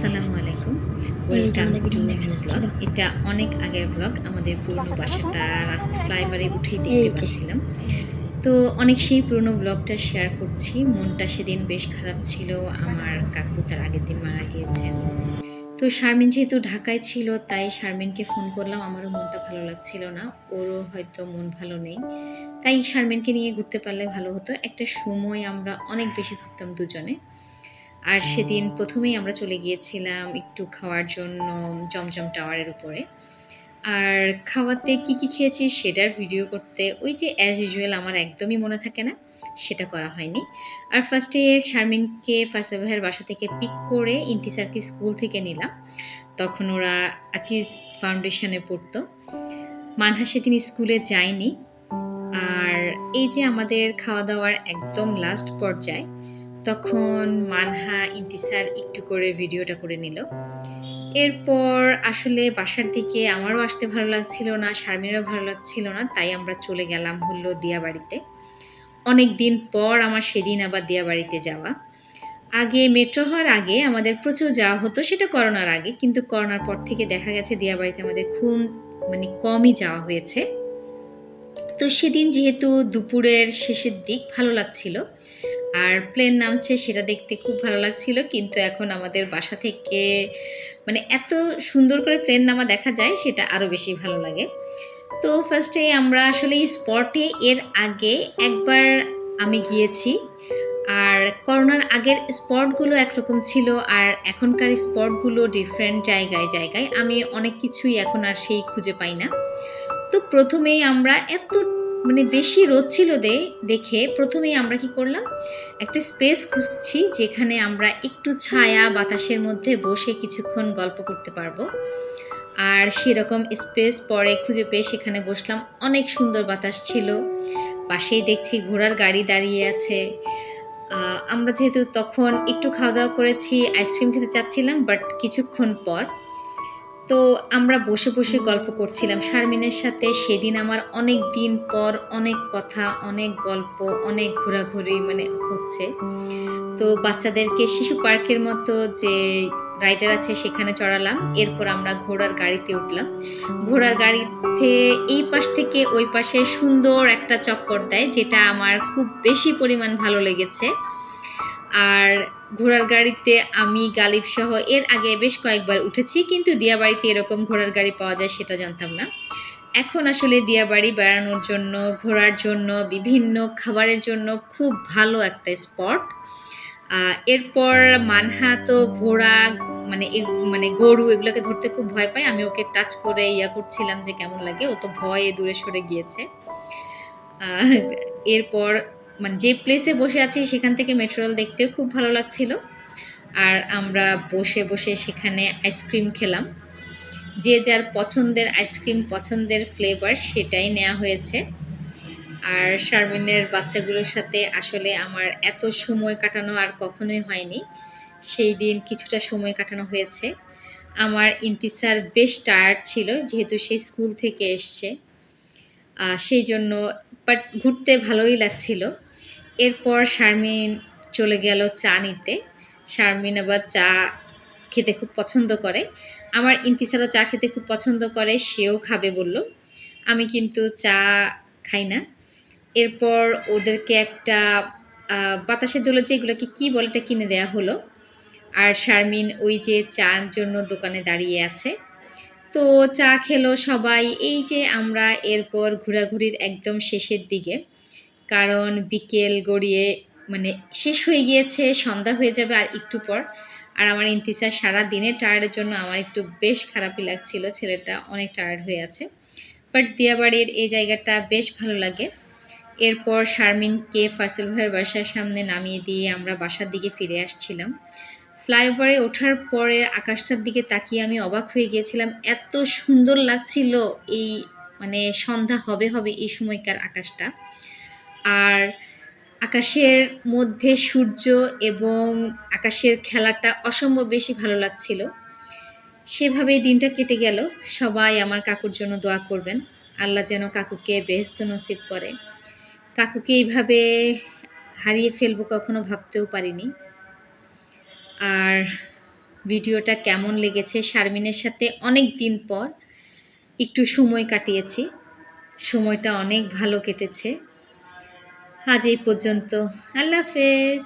আসসালামু আলাইকুম। Welcome to blog এটা অনেক আগের ব্লগ আমাদের পুরনো বাসাটা রাস্তা ফ্লাইওভারে উঠেই দেখতে পাচ্ছিলাম। তো অনেক সেই পুরনো ব্লগটা শেয়ার করছি। মনটা সেদিন বেশ খারাপ ছিল। আমার কাকু তার আগের দিন মারা গিয়েছেন তো শারমিন যেহেতু ঢাকায় ছিল তাই শারমিনকে ফোন করলাম। আমারও মনটা ভালো লাগছিল না। ওরও হয়তো মন ভালো নেই। তাই শারমিনকে নিয়ে ঘুরতে পারলে ভালো হতো। একটা সময় আমরা অনেক বেশি ঘুরতাম দুজনে। আর সেদিন প্রথমেই আমরা চলে গিয়েছিলাম একটু খাওয়ার জন্য জমজম টাওয়ারের উপরে। আর খাওয়াতে কি কি খেয়েছি সেটার ভিডিও করতে ওই যে অ্যাজ ইউজুয়াল আমার একদমই মনে থাকে না, সেটা করা হয়নি। আর ফার্স্টে শারমিনকে ফার্স্ট ভাইয়ের বাসা থেকে পিক করে ইন্তিসারকে স্কুল থেকে নিলাম। তখন ওরা আকিস ফাউন্ডেশনে পড়তো। মানহা সেদিন স্কুলে যায়নি। আর এই যে আমাদের খাওয়া দাওয়ার একদম লাস্ট পর্যায়ে তখন মানহা ইন্তিসার একটু করে ভিডিওটা করে নিল। এরপর আসলে বাসার দিকে আমারও আসতে ভালো লাগছিল না শারমিনেরও ভালো লাগছিল না, তাই আমরা চলে গেলাম হলো দিয়াবাড়িতে অনেক দিন পর আমার সেদিন আবার দিয়াবাড়িতে যাওয়া। আগে মেট্রো হওয়ার আগে আমাদের প্রচুর যাওয়া হতো, সেটা করোনার আগে, কিন্তু করোনার পর থেকে দেখা গেছে দিয়াবাড়িতে আমাদের খুব মানে কমই যাওয়া হয়েছে। তো সেদিন যেহেতু দুপুরের শেষের দিক ভালো লাগছিল আর প্লেন নামছে, সেটা দেখতে খুব ভালো লাগছিল। কিন্তু এখন আমাদের বাসা থেকে মানে এত সুন্দর করে প্লেন নামা দেখা যায়, সেটা আরও বেশি ভালো লাগে। তো ফার্স্টে আমরা আসলে স্পটে এর আগে একবার আমি গিয়েছি। আর করোনার আগের স্পটগুলো একরকম ছিল, আর এখনকার স্পটগুলো ডিফারেন্ট জায়গায় জায়গায়। আমি অনেক কিছুই এখন আর সেই খুঁজে পাই না। তো প্রথমেই আমরা এত মানে বেশি রোদ ছিল দে, দেখে প্রথমেই আমরা কি করলাম, একটা স্পেস খুঁজছি যেখানে আমরা একটু ছায়া বাতাসের মধ্যে বসে কিছুক্ষণ গল্প করতে পারব। আর সেরকম স্পেস পরে খুঁজে পেয়ে সেখানে বসলাম। অনেক সুন্দর বাতাস ছিল। পাশেই দেখছি ঘোড়ার গাড়ি দাঁড়িয়ে আছে। আমরা যেহেতু তখন একটু খাওয়া দাওয়া করেছি, আইসক্রিম খেতে চাচ্ছিলাম, বাট কিছুক্ষণ পর তো আমরা বসে বসে গল্প করছিলাম। শারমিনের সাথে সেদিন আমার অনেক দিন পর অনেক কথা, অনেক গল্প, অনেক ঘোরাঘুরি মানে হচ্ছে। তো বাচ্চাদেরকে শিশু পার্কের মতো যে রাইডার আছে সেখানে চড়ালাম। এরপর আমরা ঘোড়ার গাড়িতে উঠলাম। ঘোড়ার গাড়িতে এই পাশ থেকে ওই পাশে সুন্দর একটা চক্কর দেয়, যেটা আমার খুব বেশি পরিমাণ ভালো লেগেছে। আর ঘোড়ার গাড়িতে আমি, গালিব সহ এর আগে বেশ কয়েকবার উঠেছি, কিন্তু দিয়াবাড়িতে এরকম ঘোড়ার গাড়ি পাওয়া যায় সেটা জানতাম না। এখন আসলে দিয়াবাড়ি বেড়ানোর জন্য, ঘোরার জন্য, বিভিন্ন খাবারের জন্য খুব ভালো একটা স্পট। এরপর মানহা তো ঘোড়া মানে মানে গরু এগুলোকে ধরতে খুব ভয় পায়। আমি ওকে টাচ করে ইয়া করছিলাম যে কেমন লাগে, ও তো ভয়ে দূরে সরে গিয়েছে। এরপর মানে যে প্লেসে বসে আছি, সেখান থেকে মেট্রোল দেখতেও খুব ভালো লাগছিল। আর আমরা বসে বসে সেখানে আইসক্রিম খেলাম। যে যার পছন্দের আইসক্রিম পছন্দের ফ্লেভার সেটাই নেওয়া হয়েছে। আর শারমিনের বাচ্চাগুলোর সাথে আসলে আমার এত সময় কাটানো আর কখনোই হয়নি। সেই দিন কিছুটা সময় কাটানো হয়েছে। আমার ইন্তিসার বেশ টায়ার্ড ছিল, যেহেতু সে স্কুল থেকে এসছে। সেই জন্য বাট ঘুরতে ভালোই লাগছিল। এরপর শারমিন চলে গেল চা নিতে। শারমিন আবার চা খেতে খুব পছন্দ করে। আমার ইন্তিসারও চা খেতে খুব পছন্দ করে সেও খাবে বলল। আমি কিন্তু চা খাই না। এরপর ওদেরকে একটা আহ, বাতাসের দোলা যেগুলোকে কী বলে এটা কিনে দেওয়া হলো। আর শারমিন ওই যে চার জন্য দোকানে দাঁড়িয়ে আছে। তো চা খেলো সবাই। এই যে আমরা এরপর ঘোরাঘুরির একদম শেষের দিকে, কারণ বিকেল গড়িয়ে মানে শেষ হয়ে গিয়েছে, সন্ধ্যা হয়ে যাবে আর একটু পর। আর আমার ইন্তিসার সারা দিনের টায়ার্ডের জন্য আমার একটু বেশ খারাপই লাগছিল, ছেলেটা অনেক টায়ার্ড হয়ে আছে। বাট দিয়াবাড়ির এই জায়গাটা বেশ ভালো লাগে। এরপর শারমিনকে ফাসল ভাইয়ের বাসার সামনে নামিয়ে দিয়ে আমরা বাসার দিকে ফিরে আসছিলাম। ফ্লাইওভারে ওঠার পরে আকাশটার দিকে তাকিয়ে আমি অবাক হয়ে গিয়েছিলাম, এত সুন্দর লাগছিল এই মানে সন্ধ্যা হবে হবে এই সময়কার আকাশটা। আর আকাশের মধ্যে সূর্য এবং আকাশের খেলাটা অসম্ভব বেশি ভালো লাগছিল। সেভাবেই দিনটা কেটে গেল। সবাই আমার কাকুর জন্য দোয়া করবেন। আল্লাহ যেন কাকুকে বেহস্ত নসিব করে। কাকুকে এইভাবে হারিয়ে ফেলব কখনো ভাবতেও পারিনি। আর ভিডিওটা কেমন লেগেছে শারমিনের সাথে অনেক দিন পর একটু সময় কাটিয়েছি। সময়টা অনেক ভালো কেটেছে। আজ এই পর্যন্ত। আল্লাহ হাফেজ।